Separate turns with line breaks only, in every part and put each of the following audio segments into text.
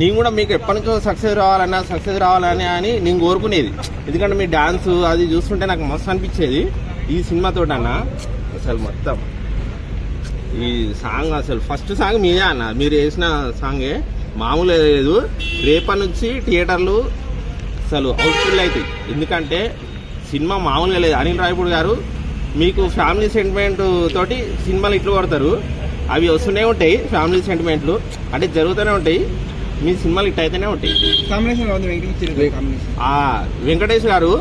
నేను కూడా మీకు ఎప్పటికో సక్సెస్ రావాలన్నా సక్సెస్ రావాలని అని నేను కోరుకునేది. ఎందుకంటే మీ డాన్స్ అది చూస్తుంటే నాకు మస్తు అనిపించేది. ఈ సినిమాతో అన్న అసలు మొత్తం. ఈ సాంగ్ అసలు ఫస్ట్ సాంగ్ మీదే అన్న. మీరు వేసిన సాంగే మామూలు లేదు. రేపటి నుంచి థియేటర్లు అసలు హౌస్ఫుల్ అవుతాయి. ఎందుకంటే సినిమా మామూలుగా లేదు. అనిల్ రాయపూడి గారు మీకు ఫ్యామిలీ సెంటిమెంట్ తోటి సినిమాలు ఇట్లు కొడతారు. అవి వస్తూనే ఉంటాయి ఫ్యామిలీ సెంటిమెంట్లు అంటే జరుగుతూనే ఉంటాయి. మీ సినిమాలు ఇట్ అయితేనే ఉంటాయి.
వెంకటేష్ చిరంజీవి కాంబినేషన్.
ఆ వెంకటేష్ గారు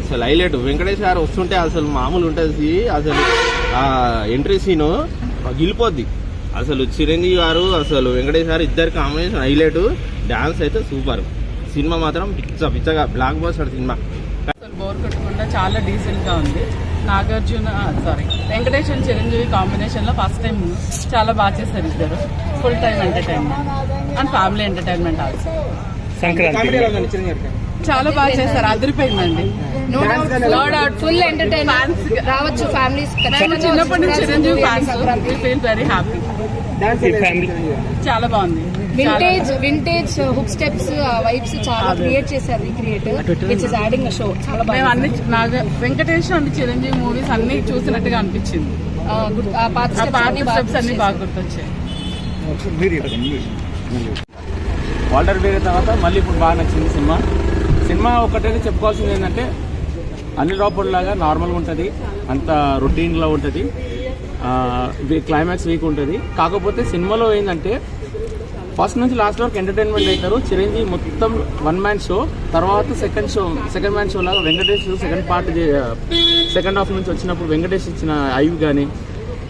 అసలు హైలైట్. వెంకటేష్ గారు వస్తుంటే అసలు మామూలు ఉంటుంది అసలు ఆ ఎంట్రీ సీను గిలిపోద్ది. అసలు చిరంజీవి గారు అసలు వెంకటేష్ గారు ఇద్దరు కాంబినేషన్ హైలైట్. డాన్స్ అయితే సూపర్. సినిమా మాత్రం పిచ్చ పిచ్చగా బ్లాక్ బస్టర్ సినిమా.
అసలు బోర్ కొట్టకుండా చాలా డీసెంట్గా ఉంది. నాగార్జున సారీ వెంకటేష్ అండ్ చిరంజీవి కాంబినేషన్లో ఫస్ట్ టైం చాలా బాగా చేశారు ఇద్దరు. Full time entertainment and family entertainment also చాలా బాగా చేశారు. అదిరిపోయిందండి. నో డౌట్
ఫుల్ ఎంటర్టైన్మెంట్ రావచ్చు ఫ్యామిలీస్
చిన్నప్పటి నుంచి Chiranjeevi fans feel very happy చాలా బాగుంది.
Vintage vintage hook steps vibes చాలా. క్రియేట్ చేశారు recreate which is adding show చాలా బాగా
అన్ని నాగ వెంకటేష్ అండ్ చిరంజీవి మూవీస్ అన్ని చూసినట్టుగా అనిపించింది.
ఆ, గుడ్- ఆ పాత అన్ని
స్టెప్స్ అన్ని. బాగా గుర్తొచ్చాయి.
వాల్టర్ వేరే తర్వాత మళ్ళీ ఇప్పుడు బాగా నచ్చింది సినిమా. సినిమా ఒకటైతే చెప్పుకోవాల్సింది ఏంటంటే అనిల్ రాపూడ్ లాగా నార్మల్గా ఉంటుంది అంత రొటీన్లో ఉంటుంది క్లైమాక్స్ వీక్ ఉంటుంది. కాకపోతే సినిమాలో ఏంటంటే ఫస్ట్ నుంచి లాస్ట్ వరకు ఎంటర్టైన్మెంట్ అవుతారు చిరంజీవి మొత్తం వన్ మ్యాన్ షో తర్వాత second show second man show లాగా Venkatesh second part second half నుంచి వచ్చినప్పుడు వెంకటేష్ ఇచ్చిన ఐవ్ కానీ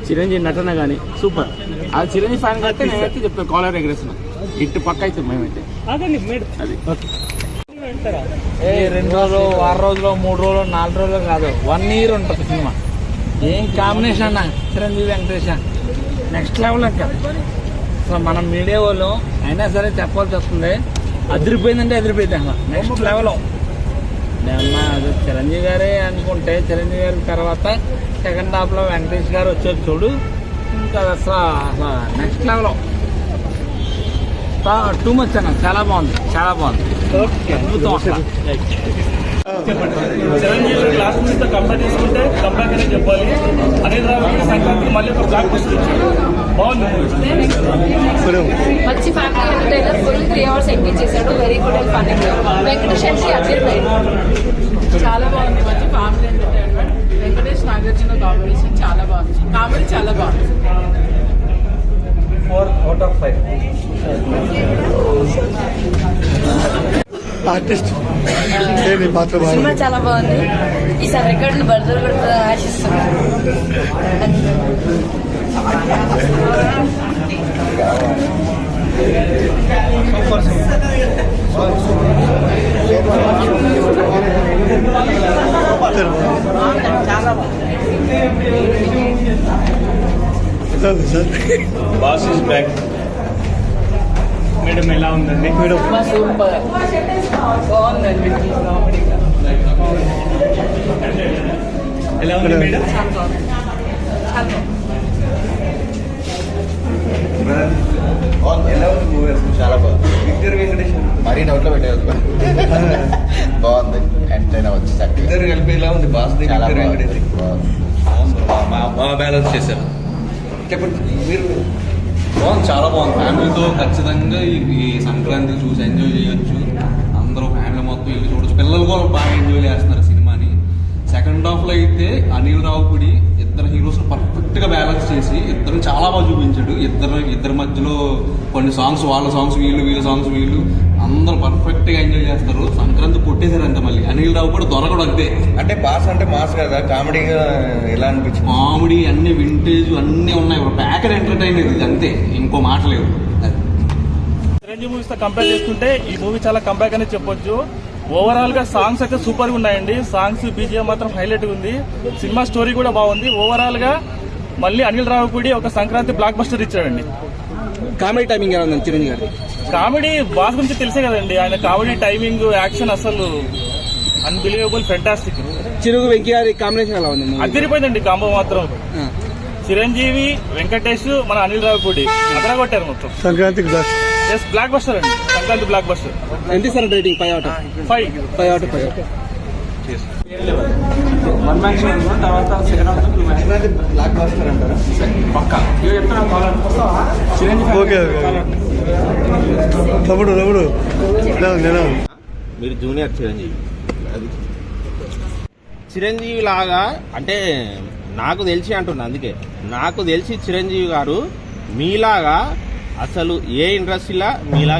చిరంజీవి నటన కానీ సూపర్ అది చిరంజీవి ఫ్యాన్ కంటే నేనైతే చెప్తాను కాలర్ ఎగ్రెస్ ఇటు పక్క అయితే మేమైతే. అది.
ఏ రెండు రోజులు వారం రోజులు మూడు రోజులు నాలుగు రోజులు కాదు. వన్ ఇయర్ ఉంటుంది సినిమా. ఏం కాంబినేషన్ అన్న? చిరంజీవి వెంకటేష్. నెక్స్ట్ లెవెల్ ఇంకా అసలు మనం మీడియా వాళ్ళు అయినా సరే చెప్పాల్సి వస్తుంది. అదిరిపోయిందంటే అదిరిపోయింది అసలు. నెక్స్ట్ లెవెల్ అమ్మ అది చిరంజీవి గారే అనుకుంటే చిరంజీవి గారి తర్వాత సెకండ్ హాఫ్లో వెంకటేష్ గారు వచ్చారు చూడు. ఇంకా అసలు అసలు నెక్స్ట్ లెవెల్ టూ మచ్ అన్న చాలా బాగుంది చాలా బాగుంది.
చిరంజీవి కంపేర్ చేసుకుంటే కంపేర్ అనే చెప్పాలి. సంక్రాంతికి మళ్ళీ ఒక బ్లాక్ బస్టర్ ఇచ్చాడు బాగుంది
మంచి family entertainer full three hours engage చేశాడు. Very good and fun Venkatesh అదిరిపోయింది
చాలా బాగుంది. మంచి family entertainment Venkatesh Nagarjuna combination చాలా బాగుంది. కామెడీ చాలా బాగుంది.
Four out of five
artist పాత్ర బాగుంది?
సినిమా చాలా బాగుంది. ఈసారి రికార్డులు బర్దలు కూడా ఆశిస్తున్నాను
sir.
Boss is back. Madam ఎలా ఉందండి?
మేడం.
సూపర్. బాగుందండి
ఎలా ఉంది మేడం?
ఎలా ఉంది మూవీ అసలు? చాలా బాగుంది. విక్టర్ వెంకటేష్ మరీ నోట్లో పెట్టేది బాగుంది. అవ్వచ్చు చక్కగా
ఇద్దరు కలిపి ఎలా ఉంది? బాస్ విక్టర్
బాగుంది.
వెంకటేష్. బాగా బ్యాలెన్స్ చేశారు. చెప్పండి. మీరు?
బాగుంది చాలా బాగుంది. ఫ్యామిలీతో ఖచ్చితంగా ఈ సంక్రాంతి చూసి ఎంజాయ్ చేయొచ్చు. అందరూ ఫ్యామిలీ మొత్తం వెళ్ళి చూడొచ్చు. పిల్లలు కూడా బాగా ఎంజాయ్ చేస్తున్నారు సినిమాని. సెకండ్ హాఫ్లో అయితే అనిల్ రావుపుడి ఇద్దరు హీరోస్ పర్ఫెక్ట్గా బ్యాలెన్స్ చేసి ఇద్దరు చాలా బాగా చూపించాడు. ఇద్దరు ఇద్దరి మధ్యలో కొన్ని సాంగ్స్ వాళ్ళ సాంగ్స్ వీళ్ళు వీళ్ళ సాంగ్స్ వీళ్ళు అందరూ పర్ఫెక్ట్గా ఎంజాయ్ చేస్తారు. సంక్రాంతి కొట్టేశారు అంతే మళ్ళీ. అనిల్ రావుపుడి దొరకడు అంతే.
అంటే బాస్ అంటే మాస్ కదా కామెడీగా ఎలా అనిపించింది?
కామెడీ అన్ని వింటేజ్ అన్నీ ఉన్నాయి. ప్యాకెట్ ఎంటర్టైన్ ఇది అంతే. ఇంకో మాట లేదు.
చిరంజీవి మూవీస్తో కంపేర్ చేసుకుంటే ఈ మూవీ చాలా కంబ్యాక్ అని చెప్పొచ్చు. ఓవరాల్గా సాంగ్స్ అయితే సూపర్గా ఉన్నాయండి. సాంగ్స్ బీజిఎం మాత్రం హైలైట్ ఉంది. సినిమా స్టోరీ కూడా బాగుంది. ఓవరాల్గా మళ్ళీ అనిల్ రావుపూడి ఒక సంక్రాంతి బ్లాక్ బస్టర్ ఇచ్చాడండి.
కామెడీ టైమింగ్ ఎలా ఉందండి చిరంజీవి గారి
కామెడీ బాస్ గురించి తెలిసే కదండి. ఆయన కామెడీ టైమింగ్ యాక్షన్ అసలు అన్బిలీవబుల్ ఫెంటాస్టిక్
చిరుగు వెంకీ గారి కాంబినేషన్ ఎలా ఉంది?
అదిరిపోయిందండి కాంబో మాత్రం. చిరంజీవి వెంకటేష్ మన అనిల్ రావుపూడి. అదర కొట్టారు మొత్తం.
సంక్రాంతికి బెస్ట్
ఎస్ బ్లాక్ బస్టర్ అండి. సంక్రాంతి బ్లాక్ బస్టర్
ఎంత ఇస్తారు rating? Five out
five
five out five
one man ఉంది. తర్వాత సెకండ్ హాఫ్
బ్లాక్ బాస్టర్ అంటారా?
తమ్ముడు తమ్ముడు.
మీరు జూనియర్ చిరంజీవి. అది. చిరంజీవి లాగా అంటే నాకు తెలిసి అంటున్నా అందుకే. నాకు తెలిసి చిరంజీవి గారు మీలాగా అసలు ఏ ఇండస్ట్రీలా మీలా